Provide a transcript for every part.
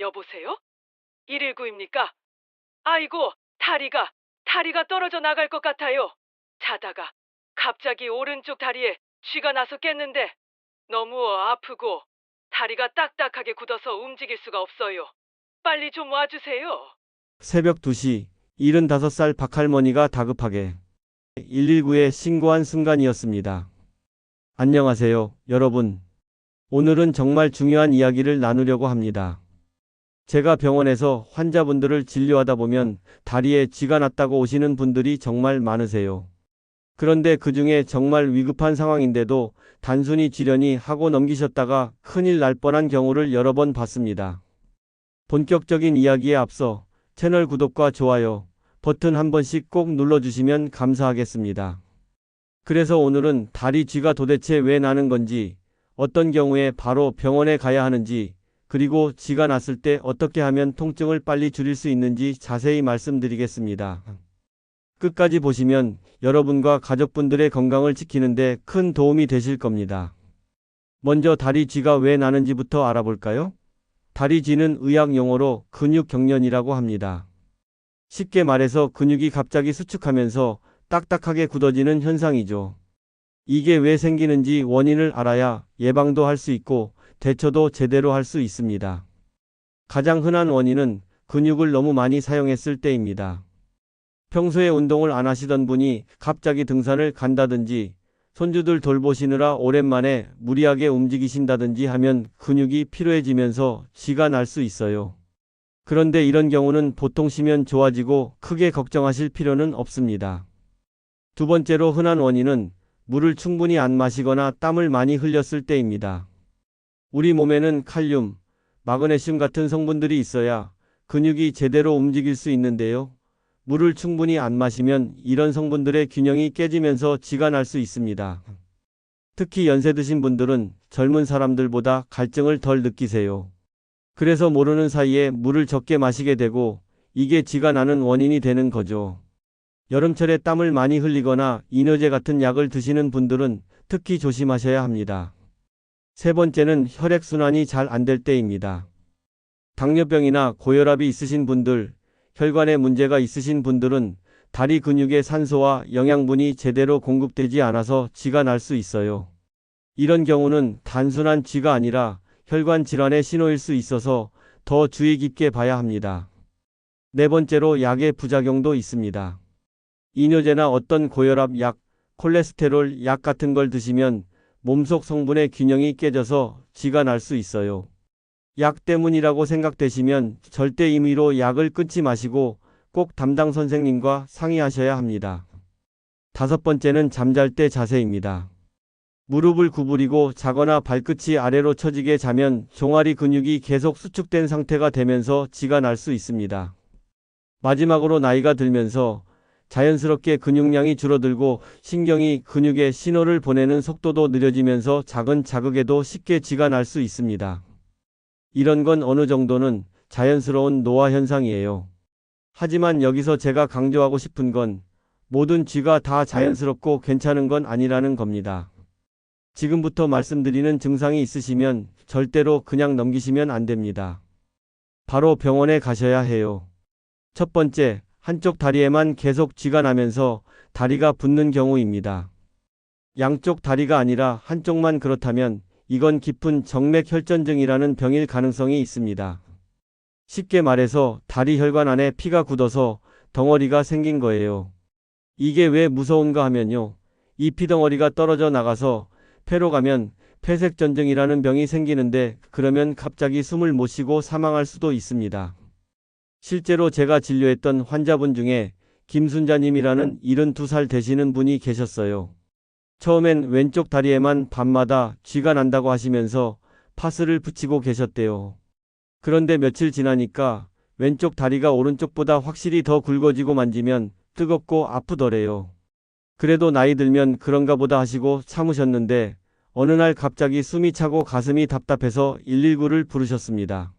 여보세요? 119입니까? 아이고, 다리가, 다리가 떨어져 나갈 것 같아요. 자다가 갑자기 오른쪽 다리에 쥐가 나서 깼는데 너무 아프고 다리가 딱딱하게 굳어서 움직일 수가 없어요. 빨리 좀 와주세요. 새벽 2시 75살 박할머니가 다급하게 119에 신고한 순간이었습니다. 안녕하세요, 여러분. 오늘은 정말 중요한 이야기를 나누려고 합니다. 제가 병원에서 환자분들을 진료하다 보면 다리에 쥐가 났다고 오시는 분들이 정말 많으세요. 그런데 그 중에 정말 위급한 상황인데도 단순히 지련히 하고 넘기셨다가 큰일 날 뻔한 경우를 여러 번 봤습니다. 본격적인 이야기에 앞서 채널 구독과 좋아요 버튼 한 번씩 꼭 눌러주시면 감사하겠습니다. 그래서 오늘은 다리 쥐가 도대체 왜 나는 건지, 어떤 경우에 바로 병원에 가야 하는지, 그리고 쥐가 났을 때 어떻게 하면 통증을 빨리 줄일 수 있는지 자세히 말씀드리겠습니다. 끝까지 보시면 여러분과 가족분들의 건강을 지키는데 큰 도움이 되실 겁니다. 먼저 다리 쥐가 왜 나는지부터 알아볼까요? 다리 쥐는 의학 용어로 근육 경련이라고 합니다. 쉽게 말해서 근육이 갑자기 수축하면서 딱딱하게 굳어지는 현상이죠. 이게 왜 생기는지 원인을 알아야 예방도 할 수 있고 대처도 제대로 할 수 있습니다. 가장 흔한 원인은 근육을 너무 많이 사용했을 때입니다. 평소에 운동을 안 하시던 분이 갑자기 등산을 간다든지 손주들 돌보시느라 오랜만에 무리하게 움직이신다든지 하면 근육이 피로해지면서 쥐가 날 수 있어요. 그런데 이런 경우는 보통 쉬면 좋아지고 크게 걱정하실 필요는 없습니다. 두 번째로 흔한 원인은 물을 충분히 안 마시거나 땀을 많이 흘렸을 때입니다. 우리 몸에는 칼륨, 마그네슘 같은 성분들이 있어야 근육이 제대로 움직일 수 있는데요. 물을 충분히 안 마시면 이런 성분들의 균형이 깨지면서 쥐가 날 수 있습니다. 특히 연세 드신 분들은 젊은 사람들보다 갈증을 덜 느끼세요. 그래서 모르는 사이에 물을 적게 마시게 되고 이게 쥐가 나는 원인이 되는 거죠. 여름철에 땀을 많이 흘리거나 이뇨제 같은 약을 드시는 분들은 특히 조심하셔야 합니다. 세 번째는 혈액순환이 잘 안 될 때입니다. 당뇨병이나 고혈압이 있으신 분들, 혈관에 문제가 있으신 분들은 다리 근육의 산소와 영양분이 제대로 공급되지 않아서 쥐가 날 수 있어요. 이런 경우는 단순한 쥐가 아니라 혈관 질환의 신호일 수 있어서 더 주의 깊게 봐야 합니다. 네 번째로 약의 부작용도 있습니다. 이뇨제나 어떤 고혈압 약, 콜레스테롤 약 같은 걸 드시면 몸속 성분의 균형이 깨져서 쥐가 날 수 있어요. 약 때문이라고 생각되시면 절대 임의로 약을 끊지 마시고 꼭 담당 선생님과 상의하셔야 합니다. 다섯 번째는 잠잘 때 자세입니다. 무릎을 구부리고 자거나 발끝이 아래로 처지게 자면 종아리 근육이 계속 수축된 상태가 되면서 쥐가 날 수 있습니다. 마지막으로 나이가 들면서 자연스럽게 근육량이 줄어들고 신경이 근육에 신호를 보내는 속도도 느려지면서 작은 자극에도 쉽게 쥐가 날 수 있습니다. 이런 건 어느 정도는 자연스러운 노화 현상이에요. 하지만 여기서 제가 강조하고 싶은 건 모든 쥐가 다 자연스럽고 괜찮은 건 아니라는 겁니다. 지금부터 말씀드리는 증상이 있으시면 절대로 그냥 넘기시면 안 됩니다. 바로 병원에 가셔야 해요. 첫 번째, 한쪽 다리에만 계속 쥐가 나면서 다리가 붓는 경우입니다. 양쪽 다리가 아니라 한쪽만 그렇다면 이건 깊은 정맥 혈전증이라는 병일 가능성이 있습니다. 쉽게 말해서 다리 혈관 안에 피가 굳어서 덩어리가 생긴 거예요. 이게 왜 무서운가 하면요. 이 피덩어리가 떨어져 나가서 폐로 가면 폐색전증이라는 병이 생기는데 그러면 갑자기 숨을 못 쉬고 사망할 수도 있습니다. 실제로 제가 진료했던 환자분 중에 김순자님이라는 72살 되시는 분이 계셨어요. 처음엔 왼쪽 다리에만 밤마다 쥐가 난다고 하시면서 파스를 붙이고 계셨대요. 그런데 며칠 지나니까 왼쪽 다리가 오른쪽보다 확실히 더 굵어지고 만지면 뜨겁고 아프더래요. 그래도 나이 들면 그런가 보다 하시고 참으셨는데 어느 날 갑자기 숨이 차고 가슴이 답답해서 119를 부르셨습니다.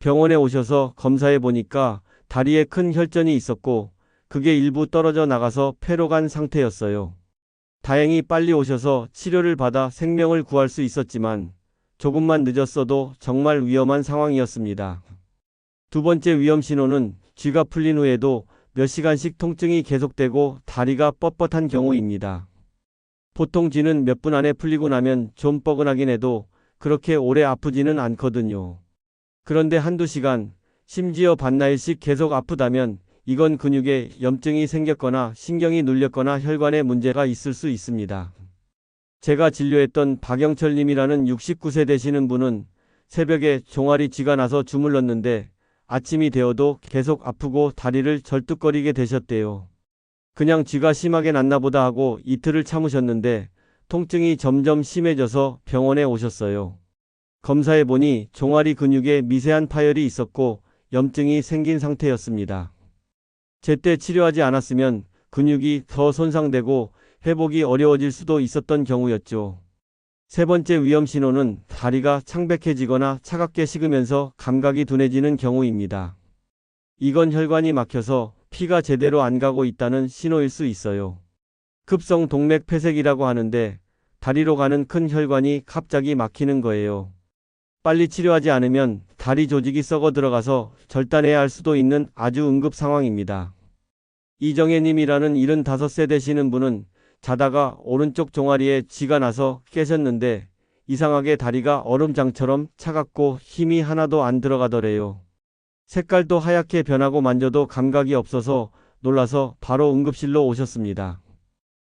병원에 오셔서 검사해 보니까 다리에 큰 혈전이 있었고 그게 일부 떨어져 나가서 폐로 간 상태였어요. 다행히 빨리 오셔서 치료를 받아 생명을 구할 수 있었지만 조금만 늦었어도 정말 위험한 상황이었습니다. 두 번째 위험 신호는 쥐가 풀린 후에도 몇 시간씩 통증이 계속되고 다리가 뻣뻣한 경우입니다. 보통 쥐는 몇 분 안에 풀리고 나면 좀 뻐근하긴 해도 그렇게 오래 아프지는 않거든요. 그런데 한두 시간, 심지어 반나일씩 계속 아프다면 이건 근육에 염증이 생겼거나 신경이 눌렸거나 혈관에 문제가 있을 수 있습니다. 제가 진료했던 박영철 님이라는 69세 되시는 분은 새벽에 종아리 쥐가 나서 주물렀는데 아침이 되어도 계속 아프고 다리를 절뚝거리게 되셨대요. 그냥 쥐가 심하게 났나 보다 하고 이틀을 참으셨는데 통증이 점점 심해져서 병원에 오셨어요. 검사해 보니 종아리 근육에 미세한 파열이 있었고 염증이 생긴 상태였습니다. 제때 치료하지 않았으면 근육이 더 손상되고 회복이 어려워질 수도 있었던 경우였죠. 세 번째 위험 신호는 다리가 창백해지거나 차갑게 식으면서 감각이 둔해지는 경우입니다. 이건 혈관이 막혀서 피가 제대로 안 가고 있다는 신호일 수 있어요. 급성 동맥 폐색이라고 하는데 다리로 가는 큰 혈관이 갑자기 막히는 거예요. 빨리 치료하지 않으면 다리 조직이 썩어 들어가서 절단해야 할 수도 있는 아주 응급 상황입니다. 이정혜님이라는 75세 되시는 분은 자다가 오른쪽 종아리에 쥐가 나서 깨셨는데 이상하게 다리가 얼음장처럼 차갑고 힘이 하나도 안 들어가더래요. 색깔도 하얗게 변하고 만져도 감각이 없어서 놀라서 바로 응급실로 오셨습니다.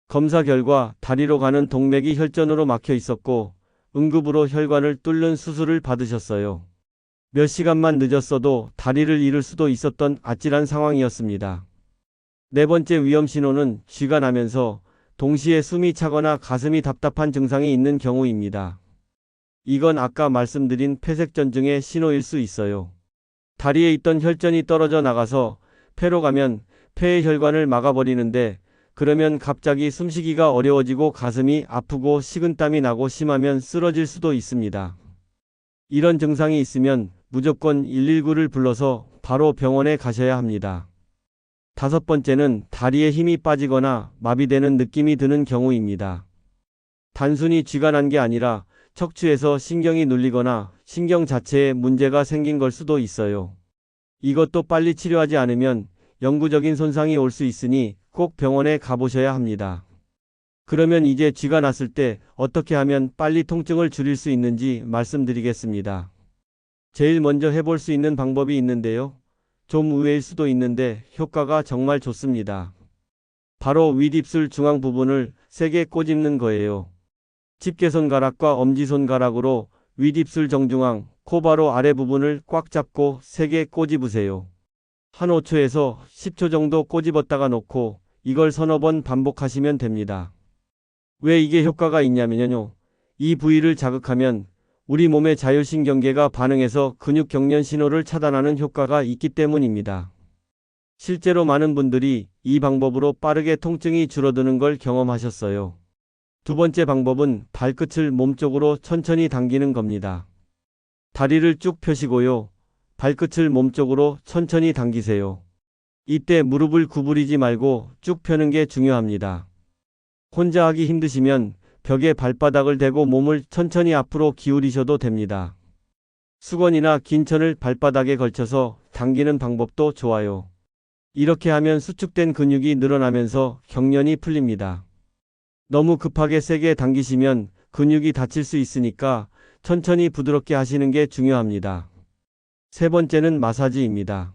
검사 결과 다리로 가는 동맥이 혈전으로 막혀 있었고 응급으로 혈관을 뚫는 수술을 받으셨어요. 몇 시간만 늦었어도 다리를 잃을 수도 있었던 아찔한 상황이었습니다. 네 번째 위험 신호는 쥐가 나면서 동시에 숨이 차거나 가슴이 답답한 증상이 있는 경우입니다. 이건 아까 말씀드린 폐색전증의 신호일 수 있어요. 다리에 있던 혈전이 떨어져 나가서 폐로 가면 폐의 혈관을 막아버리는데 그러면 갑자기 숨쉬기가 어려워지고 가슴이 아프고 식은땀이 나고 심하면 쓰러질 수도 있습니다. 이런 증상이 있으면 무조건 119를 불러서 바로 병원에 가셔야 합니다. 다섯 번째는 다리에 힘이 빠지거나 마비되는 느낌이 드는 경우입니다. 단순히 쥐가 난 게 아니라 척추에서 신경이 눌리거나 신경 자체에 문제가 생긴 걸 수도 있어요. 이것도 빨리 치료하지 않으면 영구적인 손상이 올 수 있으니 꼭 병원에 가보셔야 합니다. 그러면 이제 쥐가 났을 때 어떻게 하면 빨리 통증을 줄일 수 있는지 말씀드리겠습니다. 제일 먼저 해볼 수 있는 방법이 있는데요. 좀 의외일 수도 있는데 효과가 정말 좋습니다. 바로 윗입술 중앙 부분을 세게 꼬집는 거예요. 집게손가락과 엄지손가락으로 윗입술 정중앙, 코바로 아래 부분을 꽉 잡고 세게 꼬집으세요. 한 5초에서 10초 정도 꼬집었다가 놓고 이걸 서너 번 반복하시면 됩니다. 왜 이게 효과가 있냐면요. 이 부위를 자극하면 우리 몸의 자율신경계가 반응해서 근육 경련 신호를 차단하는 효과가 있기 때문입니다. 실제로 많은 분들이 이 방법으로 빠르게 통증이 줄어드는 걸 경험하셨어요. 두 번째 방법은 발끝을 몸쪽으로 천천히 당기는 겁니다. 다리를 쭉 펴시고요. 발끝을 몸쪽으로 천천히 당기세요. 이때 무릎을 구부리지 말고 쭉 펴는 게 중요합니다. 혼자 하기 힘드시면 벽에 발바닥을 대고 몸을 천천히 앞으로 기울이셔도 됩니다. 수건이나 긴 천을 발바닥에 걸쳐서 당기는 방법도 좋아요. 이렇게 하면 수축된 근육이 늘어나면서 경련이 풀립니다. 너무 급하게 세게 당기시면 근육이 다칠 수 있으니까 천천히 부드럽게 하시는 게 중요합니다. 세 번째는 마사지입니다.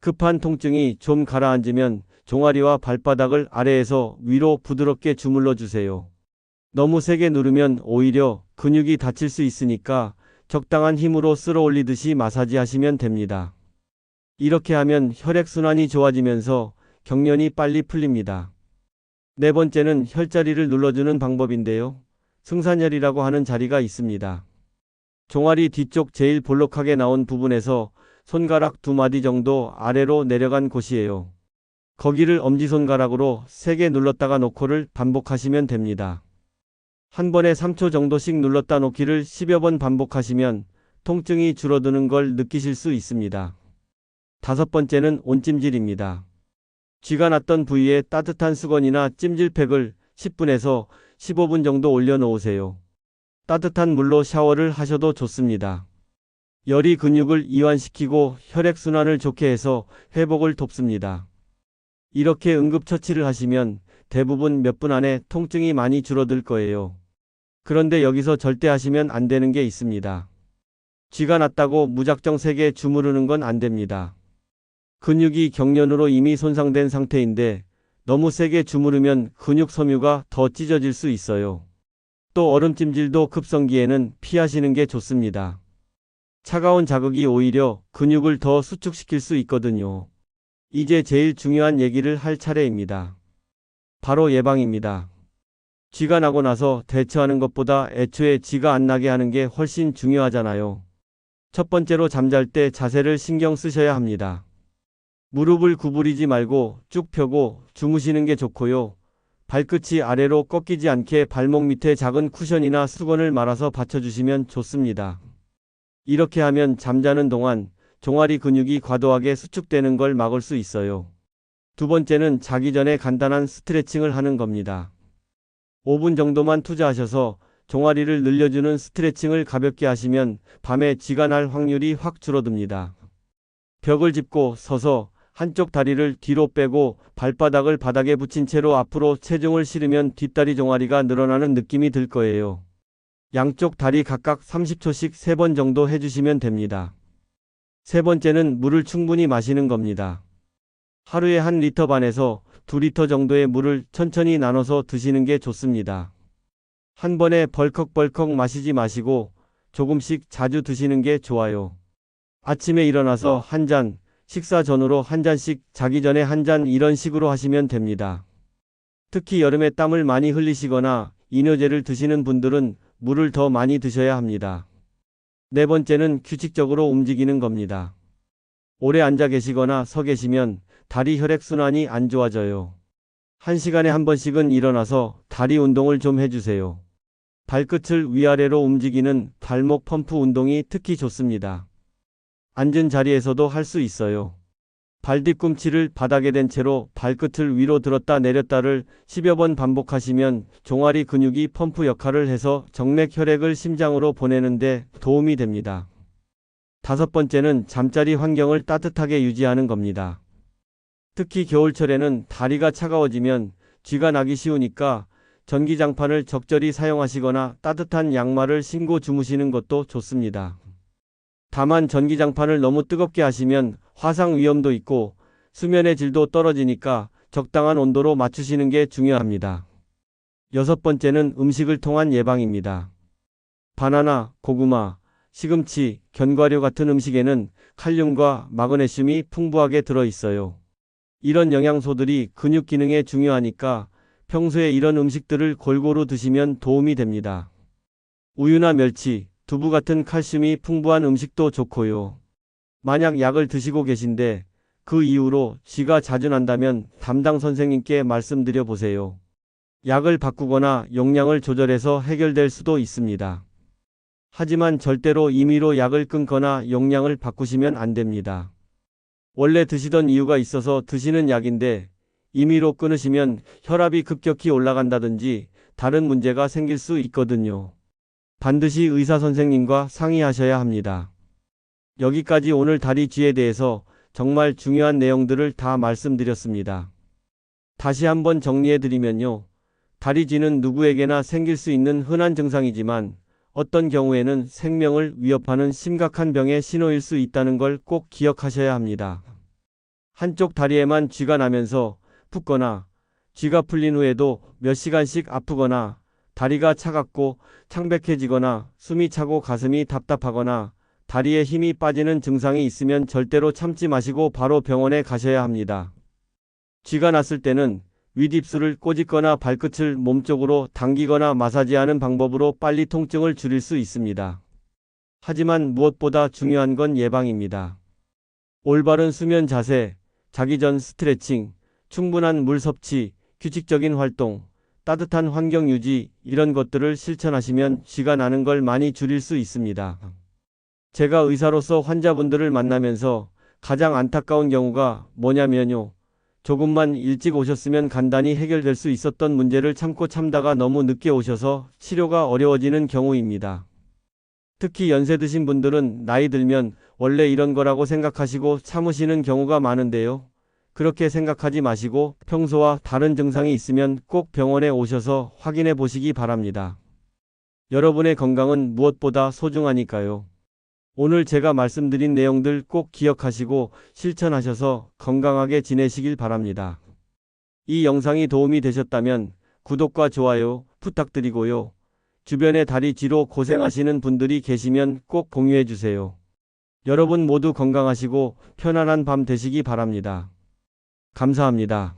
급한 통증이 좀 가라앉으면 종아리와 발바닥을 아래에서 위로 부드럽게 주물러 주세요. 너무 세게 누르면 오히려 근육이 다칠 수 있으니까 적당한 힘으로 쓸어 올리듯이 마사지 하시면 됩니다. 이렇게 하면 혈액순환이 좋아지면서 경련이 빨리 풀립니다. 네 번째는 혈자리를 눌러주는 방법인데요. 승산혈이라고 하는 자리가 있습니다. 종아리 뒤쪽 제일 볼록하게 나온 부분에서 손가락 두 마디 정도 아래로 내려간 곳이에요. 거기를 엄지손가락으로 세게 눌렀다가 놓고를 반복하시면 됩니다. 한 번에 3초 정도씩 눌렀다 놓기를 10여 번 반복하시면 통증이 줄어드는 걸 느끼실 수 있습니다. 다섯 번째는 온찜질입니다. 쥐가 났던 부위에 따뜻한 수건이나 찜질팩을 10분에서 15분 정도 올려 놓으세요. 따뜻한 물로 샤워를 하셔도 좋습니다. 열이 근육을 이완시키고 혈액순환을 좋게 해서 회복을 돕습니다. 이렇게 응급처치를 하시면 대부분 몇 분 안에 통증이 많이 줄어들 거예요. 그런데 여기서 절대 하시면 안 되는 게 있습니다. 쥐가 났다고 무작정 세게 주무르는 건 안 됩니다. 근육이 경련으로 이미 손상된 상태인데 너무 세게 주무르면 근육 섬유가 더 찢어질 수 있어요. 또 얼음찜질도 급성기에는 피하시는 게 좋습니다. 차가운 자극이 오히려 근육을 더 수축시킬 수 있거든요. 이제 제일 중요한 얘기를 할 차례입니다. 바로 예방입니다. 쥐가 나고 나서 대처하는 것보다 애초에 쥐가 안 나게 하는 게 훨씬 중요하잖아요. 첫 번째로 잠잘 때 자세를 신경 쓰셔야 합니다. 무릎을 구부리지 말고 쭉 펴고 주무시는 게 좋고요. 발끝이 아래로 꺾이지 않게 발목 밑에 작은 쿠션이나 수건을 말아서 받쳐주시면 좋습니다. 이렇게 하면 잠자는 동안 종아리 근육이 과도하게 수축되는 걸 막을 수 있어요. 두 번째는 자기 전에 간단한 스트레칭을 하는 겁니다. 5분 정도만 투자하셔서 종아리를 늘려주는 스트레칭을 가볍게 하시면 밤에 쥐가 날 확률이 확 줄어듭니다. 벽을 짚고 서서 한쪽 다리를 뒤로 빼고 발바닥을 바닥에 붙인 채로 앞으로 체중을 실으면 뒷다리 종아리가 늘어나는 느낌이 들 거예요. 양쪽 다리 각각 30초씩 3번 정도 해주시면 됩니다. 세 번째는 물을 충분히 마시는 겁니다. 하루에 한 리터 반에서 두 리터 정도의 물을 천천히 나눠서 드시는 게 좋습니다. 한 번에 벌컥벌컥 마시지 마시고 조금씩 자주 드시는 게 좋아요. 아침에 일어나서 한 잔, 식사 전후로 한 잔씩, 자기 전에 한 잔 이런 식으로 하시면 됩니다. 특히 여름에 땀을 많이 흘리시거나 이뇨제를 드시는 분들은 물을 더 많이 드셔야 합니다. 네 번째는 규칙적으로 움직이는 겁니다. 오래 앉아 계시거나 서 계시면 다리 혈액순환이 안 좋아져요. 한 시간에 한 번씩은 일어나서 다리 운동을 좀 해주세요. 발끝을 위아래로 움직이는 발목 펌프 운동이 특히 좋습니다. 앉은 자리에서도 할 수 있어요. 발 뒤꿈치를 바닥에 댄 채로 발끝을 위로 들었다 내렸다를 10여 번 반복하시면 종아리 근육이 펌프 역할을 해서 정맥 혈액을 심장으로 보내는데 도움이 됩니다. 다섯 번째는 잠자리 환경을 따뜻하게 유지하는 겁니다. 특히 겨울철에는 다리가 차가워지면 쥐가 나기 쉬우니까 전기장판을 적절히 사용하시거나 따뜻한 양말을 신고 주무시는 것도 좋습니다. 다만 전기장판을 너무 뜨겁게 하시면 화상 위험도 있고 수면의 질도 떨어지니까 적당한 온도로 맞추시는 게 중요합니다. 여섯 번째는 음식을 통한 예방입니다. 바나나, 고구마, 시금치, 견과류 같은 음식에는 칼륨과 마그네슘이 풍부하게 들어 있어요. 이런 영양소들이 근육 기능에 중요하니까 평소에 이런 음식들을 골고루 드시면 도움이 됩니다. 우유나 멸치, 두부 같은 칼슘이 풍부한 음식도 좋고요. 만약 약을 드시고 계신데 그 이후로 쥐가 자주 난다면 담당 선생님께 말씀드려 보세요. 약을 바꾸거나 용량을 조절해서 해결될 수도 있습니다. 하지만 절대로 임의로 약을 끊거나 용량을 바꾸시면 안 됩니다. 원래 드시던 이유가 있어서 드시는 약인데 임의로 끊으시면 혈압이 급격히 올라간다든지 다른 문제가 생길 수 있거든요. 반드시 의사 선생님과 상의하셔야 합니다. 여기까지 오늘 다리 쥐에 대해서 정말 중요한 내용들을 다 말씀드렸습니다. 다시 한번 정리해 드리면요. 다리 쥐는 누구에게나 생길 수 있는 흔한 증상이지만 어떤 경우에는 생명을 위협하는 심각한 병의 신호일 수 있다는 걸 꼭 기억하셔야 합니다. 한쪽 다리에만 쥐가 나면서 붓거나 쥐가 풀린 후에도 몇 시간씩 아프거나 다리가 차갑고 창백해지거나 숨이 차고 가슴이 답답하거나 다리에 힘이 빠지는 증상이 있으면 절대로 참지 마시고 바로 병원에 가셔야 합니다. 쥐가 났을 때는 윗입술을 꼬집거나 발끝을 몸쪽으로 당기거나 마사지하는 방법으로 빨리 통증을 줄일 수 있습니다. 하지만 무엇보다 중요한 건 예방입니다. 올바른 수면 자세, 자기 전 스트레칭, 충분한 물 섭취, 규칙적인 활동, 따뜻한 환경 유지, 이런 것들을 실천하시면 쥐가 나는 걸 많이 줄일 수 있습니다. 제가 의사로서 환자분들을 만나면서 가장 안타까운 경우가 뭐냐면요. 조금만 일찍 오셨으면 간단히 해결될 수 있었던 문제를 참고 참다가 너무 늦게 오셔서 치료가 어려워지는 경우입니다. 특히 연세 드신 분들은 나이 들면 원래 이런 거라고 생각하시고 참으시는 경우가 많은데요. 그렇게 생각하지 마시고 평소와 다른 증상이 있으면 꼭 병원에 오셔서 확인해 보시기 바랍니다. 여러분의 건강은 무엇보다 소중하니까요. 오늘 제가 말씀드린 내용들 꼭 기억하시고 실천하셔서 건강하게 지내시길 바랍니다. 이 영상이 도움이 되셨다면 구독과 좋아요 부탁드리고요. 주변에 다리 쥐로 고생하시는 분들이 계시면 꼭 공유해 주세요. 여러분 모두 건강하시고 편안한 밤 되시기 바랍니다. 감사합니다.